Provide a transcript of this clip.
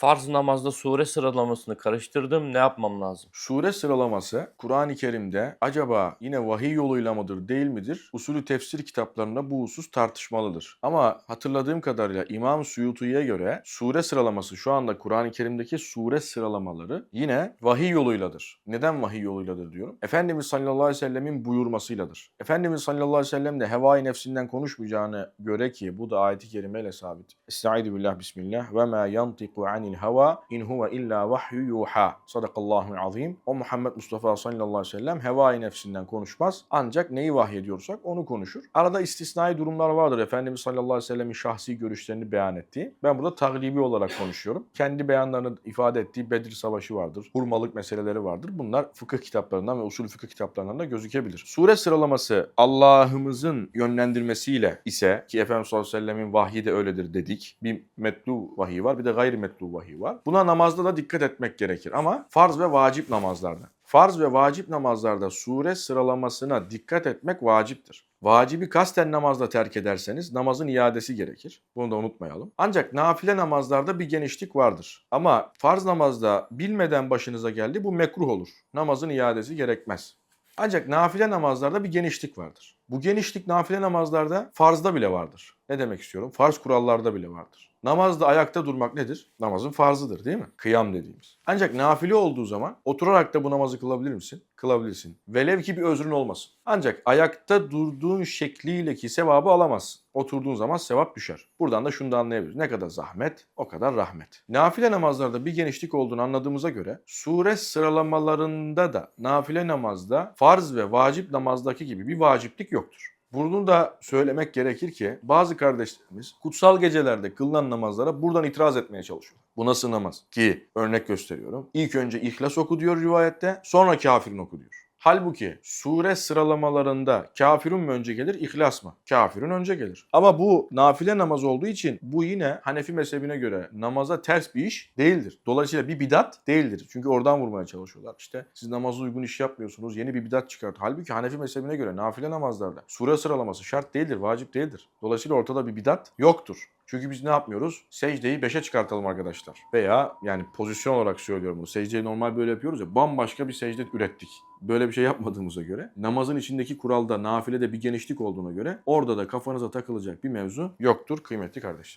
Farz namazda sure sıralamasını karıştırdım. Ne yapmam lazım? Sure sıralaması Kur'an-ı Kerim'de acaba yine vahiy yoluyla mıdır değil midir? Usulü tefsir kitaplarında bu husus tartışmalıdır. Ama hatırladığım kadarıyla İmam Suyuti'ye göre sure sıralaması şu anda Kur'an-ı Kerim'deki sure sıralamaları yine vahiy yoluyladır. Neden vahiy yoluyladır diyorum? Efendimiz sallallahu aleyhi ve sellemin buyurmasıyladır. Efendimiz sallallahu aleyhi ve sellem de hevai nefsinden konuşmayacağını göre ki bu da ayeti kerimeyle sabit. Estaizu billah bismillah ve ma yantiku anil heva in huve illa vahyu yuha. Sadakallahu azim. O Muhammed Mustafa sallallahu aleyhi ve sellem hevai nefsinden konuşmaz. Ancak neyi vahyediyorsak onu konuşur. Arada istisnai durumlar vardır. Efendimiz sallallahu aleyhi ve sellemin şahsi görüşlerini beyan ettiği. Ben burada taglibi olarak konuşuyorum. Kendi beyanlarını ifade ettiği Bedir Savaşı vardır. Hurmalık meseleleri vardır. Bunlar fıkıh kitaplarından ve usul fıkıh kitaplarından da gözükebilir. Sure sıralaması Allah'ımızın yönlendirmesiyle ise ki Efendimiz sallallahu aleyhi ve sellemin vahyi de öyledir dedik. Bir metlu vahiy var bir de gayrimetlu vahiy var. Buna namazda da dikkat etmek gerekir ama farz ve vacip namazlarda. Farz ve vacip namazlarda sure sıralamasına dikkat etmek vaciptir. Vacibi kasten namazda terk ederseniz namazın iadesi gerekir. Bunu da unutmayalım. Ancak nafile namazlarda bir genişlik vardır. Ama farz namazda bilmeden başınıza geldi bu mekruh olur. Namazın iadesi gerekmez. Ancak nafile namazlarda bir genişlik vardır. Bu genişlik nafile namazlarda farzda bile vardır. Ne demek istiyorum? Farz kurallarda bile vardır. Namazda ayakta durmak nedir? Namazın farzıdır değil mi? Kıyam dediğimiz. Ancak nafile olduğu zaman oturarak da bu namazı kılabilir misin? Kılabilirsin. Velev ki bir özrün olmasın. Ancak ayakta durduğun şekliyle ki sevabı alamazsın. Oturduğun zaman sevap düşer. Buradan da şunu da anlayabiliriz. Ne kadar zahmet, o kadar rahmet. Nafile namazlarda bir genişlik olduğunu anladığımıza göre sure sıralamalarında da nafile namazda farz ve vacip namazdaki gibi bir vaciplik yoktur. Bunu da söylemek gerekir ki bazı kardeşlerimiz kutsal gecelerde kılınan namazlara buradan itiraz etmeye çalışıyor. Bu nasıl namaz? Ki örnek gösteriyorum. İlk önce İhlas oku diyor rivayette sonra kafirin oku diyor. Halbuki sure sıralamalarında kafirun mu önce gelir, ihlas mı? Kafirun önce gelir. Ama bu nafile namaz olduğu için bu yine Hanefi mezhebine göre namaza ters bir iş değildir. Dolayısıyla bir bidat değildir. Çünkü oradan vurmaya çalışıyorlar. İşte siz namaza uygun iş yapmıyorsunuz, yeni bir bidat çıkart. Halbuki Hanefi mezhebine göre nafile namazlarda sure sıralaması şart değildir, vacip değildir. Dolayısıyla ortada bir bidat yoktur. Çünkü biz ne yapmıyoruz? Secdeyi 5'e çıkartalım arkadaşlar. Veya yani pozisyon olarak söylüyorum bunu. Secdeyi normal böyle yapıyoruz ya bambaşka bir secde ürettik. Böyle bir şey yapmadığımıza göre namazın içindeki kuralda nafilede bir genişlik olduğuna göre orada da kafanıza takılacak bir mevzu yoktur kıymetli kardeşler.